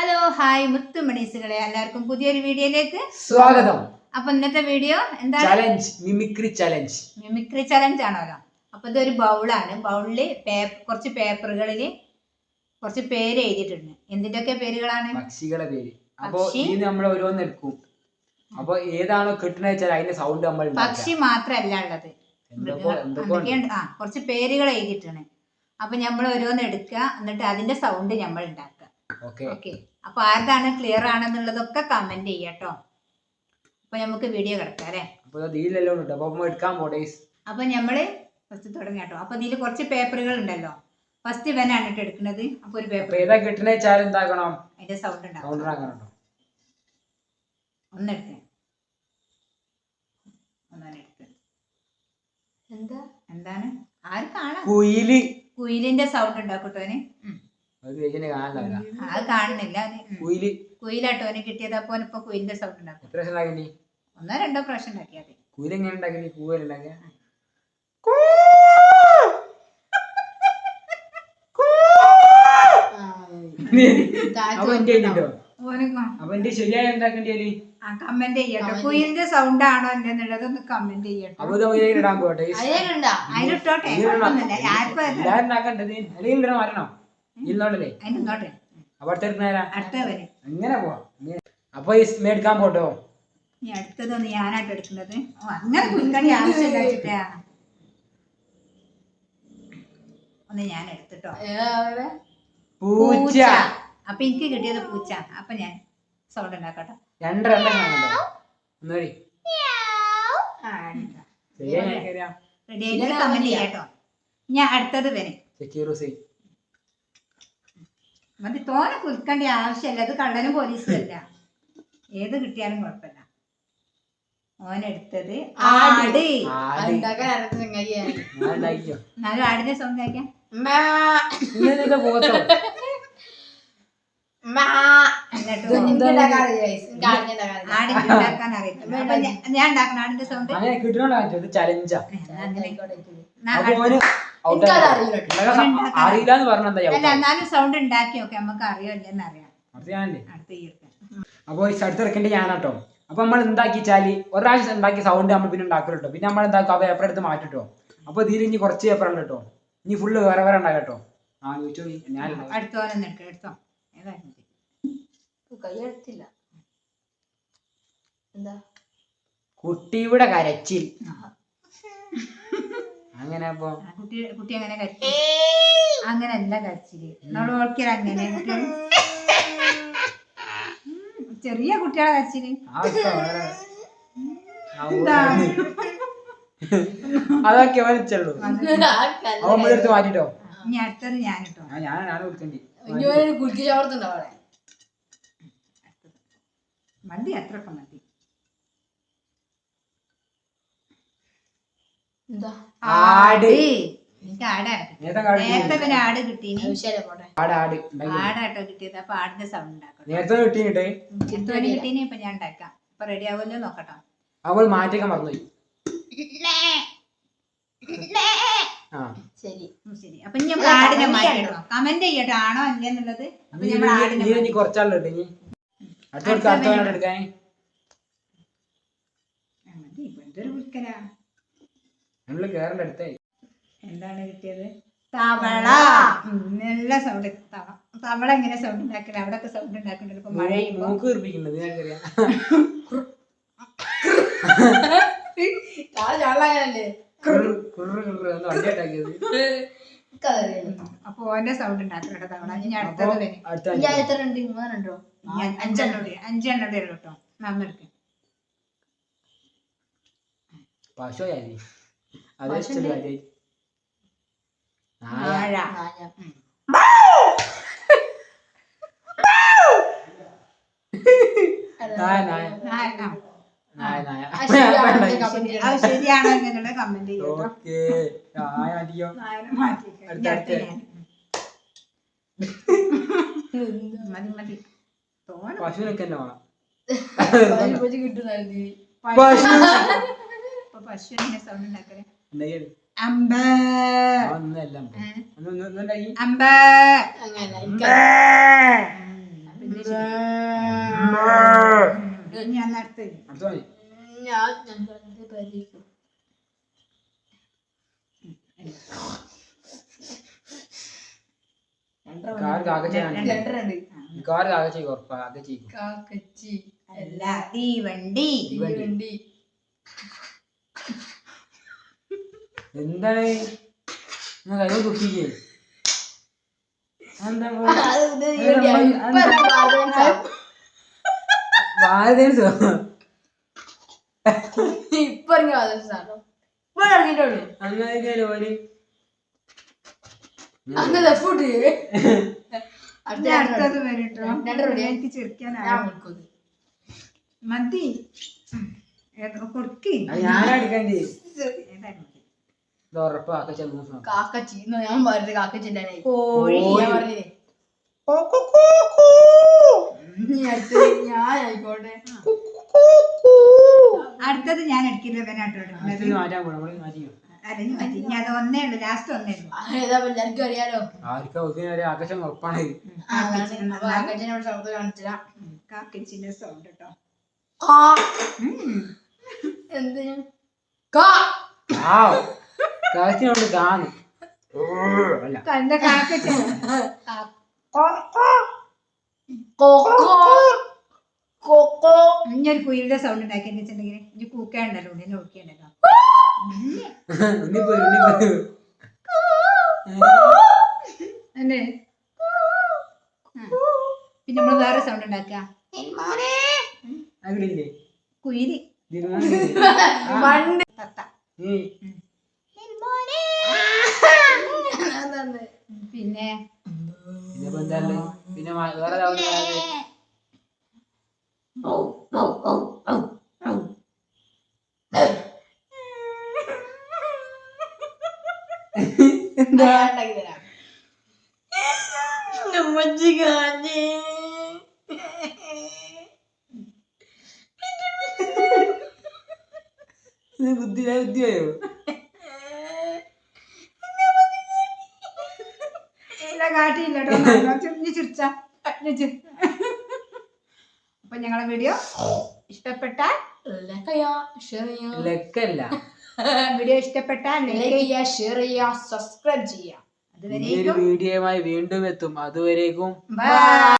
Hello hi മുത്തുമണീസുകളെ. എല്ലാവർക്കും പുതിയൊരു വീഡിയോയിലേക്ക് സ്വാഗതം. എല്ലാവർക്കും പുതിയൊരു വീഡിയോയിലേക്ക് സ്വാഗതം സ്വാഗതം അപ്പൊ ഇന്നത്തെ വീഡിയോ എന്താ? Challenge mimicry challenge mimicry challenge ആണല്ലോ. അപ്പൊ ഇതൊരു ബൗളാണ്. ബൗളിൽ കുറച്ച് പേപ്പറുകളിൽ കുറച്ച് പേര് എഴുതിയിട്ടുണ്ട്. എന്തിന്റെയൊക്കെ പേരുകളാണ്? പക്ഷികളെ പേര്. അപ്പൊ? ഇത് നമ്മൾ ഓരോന്ന് എടുക്കും. അപ്പൊ ഏതാണോ കിട്ടണ വെച്ചാൽ അതിന്റെ സൗണ്ട് നമ്മൾ പക്ഷി മാത്രല്ല ഉള്ളത്. ആ കുറച്ച് പേരുകൾ എഴുതിയിട്ടാണ് അപ്പൊ നമ്മൾ ഓരോന്ന് എടുക്കുക. എന്നിട്ട് അതിന്റെ സൗണ്ട് നമ്മൾ ഉണ്ടാക്കുക. ഓക്കെ. ഓക്കെ. അപ്പൊ ആർക്കാണ് ക്ലിയർ ആണെന്നുള്ളതൊക്കെ കമന്റ് ചെയ്യാട്ടോ അപ്പൊ നമുക്ക് വീഡിയോ കിടക്കാം അല്ലേ? അപ്പൊ നമ്മൾ ഫസ്റ്റ് തുടങ്ങാട്ടോ അപ്പൊ ഇതിൽ കുറച്ച് പേപ്പറുകൾ ഉണ്ടല്ലോ. ഫസ്റ്റ് ഇവനാണ് എടുക്കുന്നത്. അപ്പൊ ഒരു പേപ്പർ ഏതാ കിട്ടണ വെച്ചാൽ എന്താക്കണം? അതിന്റെ സൗണ്ട് ഉണ്ടാകും ഉണ്ടാക്കണം ഒന്നെടുത്ത് ഒന്നെടുത്ത് എന്താ? എന്താണ്? ആര് കാണാം? കുയിൽ. കുയിലിന്റെ സൗണ്ട് ഉണ്ടാക്കട്ടോന് കാണാനില്ല അത് കാണുന്നില്ല. കിട്ടിയത്. അപ്പൊ ഇപ്പൊ കുയിലിന്റെ സൗണ്ട് ഉണ്ടാക്കും. എത്ര പ്രാവശ്യം ഉണ്ടാക്കി ഒന്നോ രണ്ടോ പ്രാവശ്യം ഉണ്ടാക്കിയാൽ മതി. കുയിൽ എങ്ങനെ ഉണ്ടാക്കി കൂവൽ ഉണ്ടാക്കിയ? അപ്പൊ എന്റെ കഴിഞ്ഞിട്ടോ ഓന് അപ്പൊ എന്റെ ശരിയായ എന്താക്കേണ്ടി കമന്റ് ചെയ്യട്ടെ. കുയിലിന്റെ സൗണ്ട് ആണോ എന്നുള്ളത് ഒന്ന് കമന്റ് ചെയ്യട്ടോ. അതിലിട്ടോട്ടെ. ആർക്കും അടുത്തെടുക്കുന്നേരാ അടുത്തവര് അങ്ങനെ പോവാം. അപ്പൊ ഈ മേടിക്കാൻ പോട്ടോ? ഇനി അടുത്തതൊന്ന് ഞാനായിട്ട് എടുക്കുന്നത് ഓ അങ്ങനെ ആവശ്യമില്ല ഒന്ന് ഞാൻ എടുത്തിട്ടോ. പൂച്ച. അപ്പൊ എനിക്ക് കിട്ടിയത് പൂച്ച. അപ്പൊ ഞാൻ സൗണ്ട് ഉണ്ടാക്കട്ടെ. റെഡി ആയിട്ട് കമന്റ് ചെയ്യാട്ടോ ഞാൻ അടുത്തത് വരെ. മതി തോനെ കുൽക്കേണ്ട ആവശ്യമില്ല. അത് കള്ളനും പോലീസും അല്ല ഏത് കിട്ടിയാലും കുഴപ്പമില്ല. ഓനെടുത്തത് ആട്. എന്നാലും ആടിനെ ആടിനുണ്ടാക്കാൻ അറിയില്ല അപ്പൊ ഞാൻ- ഉണ്ടാക്കണം. ആടിന്റെ സൗണ്ട് അപ്പൊ അറിയില്ല എന്ന് പറഞ്ഞ എന്താ അല്ല എന്നാലും സൗണ്ട് ഉണ്ടാക്കി നോക്കെ നമുക്ക് അറിയില്ലെന്ന് അറിയാം. അത് ഞാനല്ലേ. അടുത്ത ഈ എടുക്കാം. അപ്പോൾ ഈ അടുത്ത് ഇറക്കേണ്ടി ഞാനാട്ടോ. അപ്പൊ നമ്മൾ എന്താക്കിച്ചാൽ ഒരാഴ്ച ഉണ്ടാക്കിയ സൗണ്ട് നമ്മൾ പിന്നെ ഉണ്ടാക്കും കേട്ടോ പിന്നെ നമ്മൾ എന്താക്കും ആ പേപ്പർ എടുത്ത് മാറ്റിട്ടോ. അപ്പൊ ഇതിൽ ഇനി കുറച്ച് പേപ്പർ ഉണ്ട് കേട്ടോ. ഇനി ഫുള്ള് വേറെ വേറെ ഉണ്ടാകട്ടോ ആ ചോദിച്ചോ ഞാൻ എടുത്തോ. എന്താ? കുട്ടിയുടെ കരച്ചിൽ. അങ്ങനെ അപ്പൊ കുട്ടി കുട്ടി അങ്ങനെ കരച്ചിൽ അങ്ങനെ അല്ല കരച്ചിൽ നമ്മൾ ഓർക്കില്ല അങ്ങനെ ചെറിയ കുട്ടികളെ കരച്ചിൽ. അതൊക്കെ വലിച്ചുള്ളൂ മാറ്റിട്ടോ. ഇനി അടുത്തത് ഞാൻ കേട്ടോ ആ ഞാൻ ഞാൻ കൊടുക്കണ്ടി കുൽക്കി ചോർത്തുണ്ടോ അവിടെ. മതി അത്രയൊക്കെ മതി ആട്. എനിക്ക് നേരത്തെ പിന്നെ ആട് കിട്ടീനി. ആടാട്ടോ കിട്ടിയത്. അപ്പൊ ആടിന്റെ സൗണ്ട് ഉണ്ടാക്കണം. നേരത്തെ കിട്ടിയിട്ട് ചിത്തോനി കിട്ടീനി ഇപ്പൊ ഞാൻ ഉണ്ടാക്കാം. അപ്പൊ റെഡി ആവുമല്ലോ നോക്കട്ടോ. അവൾ മാറ്റിയൊക്കെ മറന്നുപോയി. ആ. ശരി. ഉം, ശരി. അപ്പൊ ഇനി നമ്മൾ ആടിനെ മാറ്റിയിടണോ? കമന്റ് ചെയ്യട്ടോ. ആണോ അല്ലേ എന്നുള്ളത്? അപ്പൊ നമ്മൾ ആടിനെ നീ കുറച്ചാളുണ്ട് ഇനി. അടുത്ത എടുക്കാൻ. എന്തൊരു വിൽക്കലാ നമ്മൾ കേരള അടുത്തായി എന്താണ് കിട്ടിയത്? തവള. നല്ല സൗണ്ട് തവള എങ്ങനെ സൗണ്ട് ഉണ്ടാക്കില്ല അവിടെ ഒക്കെ സൗണ്ട് ഉണ്ടാക്കുന്നുണ്ട് ഇപ്പൊ മഴ അപ്പൊ ഓന്റെ സൗണ്ട് ഉണ്ടാക്കുന്നുണ്ട് തവള. ഇനി അടുത്തത് വരെ. അടുത്ത ഞാൻ എത്ര ഉണ്ട്? മൂന്നുണ്ടോ ഇനി അഞ്ചെണ്ണം ഉള്ളൂ കേട്ടോ. നന്നെടുക്ക് പശു ആയി അത് നായ. നായ. നായ. നായ അത്. ശരിയാണോ കമന്റ്. ഓക്കേ. നായ അടിയോ അടുത്ത, അടുത്ത. മതി മതി. പശുവിനൊക്കെ തന്നെ വേണം. പശു. പശു പശുവിനെ സൗണ്ട് ഉണ്ടാക്കൽ? ഞാൻ അടുത്ത ഞാൻ കാക്കച്ചി അല്ല തീവണ്ടി തീവണ്ടി എന്താണ്? കൈ. ഇപ്പൊ ഒരു വാഴ ഇപ്പൊ ഇറങ്ങിയിട്ടുള്ളൂ. അങ്ങനെ അങ്ങനെ ഫുഡ് അടുത്തത് വരട്ടോ. ഞാൻ മതി. കൊടുക്കേ. ഞാനടിക്കണ്ടേ ഏതായാലും മതി. ഇത് ഉറപ്പാ കാക്കച്ച എന്ന് ഞാൻ പറഞ്ഞത് കാക്കച്ചിന്റെ കോഴി. ഞാൻ പറഞ്ഞില്ലേ? അടുത്തത് ഞാൻ ആയിക്കോട്ടെ. അടുത്തത് ഞാൻ അടിക്കുന്നത് എല്ലാവർക്കും അറിയാലോ? ആകാശം ഉറപ്പാണ്. കാണിച്ചില്ല. കാക്കിച്ചിന്റെ സൗണ്ട് കേട്ടോ. എന്ത് കാ ആ കാച്ചിനോണ്ട് കാണ് അല്ല കണ്ട കൊക്കോ കൊക്കോ ഇനി ഒരു കുയിലിന്റെ സൗണ്ട് ഉണ്ടാക്കി വെച്ചിട്ടുണ്ടെങ്കിൽ ഇനി കൂക്കാണ്ടല്ലോ ഉള്ളിൽ നോക്കിയുണ്ടല്ലോ. അല്ലേ. പിന്നെ നമ്മൾ വേറെ സൗണ്ട് ഉണ്ടാക്കുക. കുയിലി. തത്ത അതാണ്. പിന്നെ പിന്നെ എന്താ വേറെ? ഞാൻ ഉണ്ടാക്കി തരാം. നമ്മച്ചി കാഞ്ഞേ. ബുദ്ധി ബുദ്ധിയായോ ഇല്ല കാട്ടിയില്ല കേട്ടോ ചിരിച്ച. അപ്പൊ ഞങ്ങളെ വീഡിയോ ഇഷ്ടപ്പെട്ടാൽ Like ചെയ്യാ, share ചെയ്യാ. ലെക്കല്ല വീഡിയോ ഇഷ്ടപ്പെട്ടാൽ Like ലൈക്ക് ചെയ്യാ, share ചെയ്യാ, subscribe ചെയ്യാ. പുതിയൊരു അതുവരേക്കും വീഡിയോയുമായി വീണ്ടും എത്തും. അതുവരേക്കും. ബൈ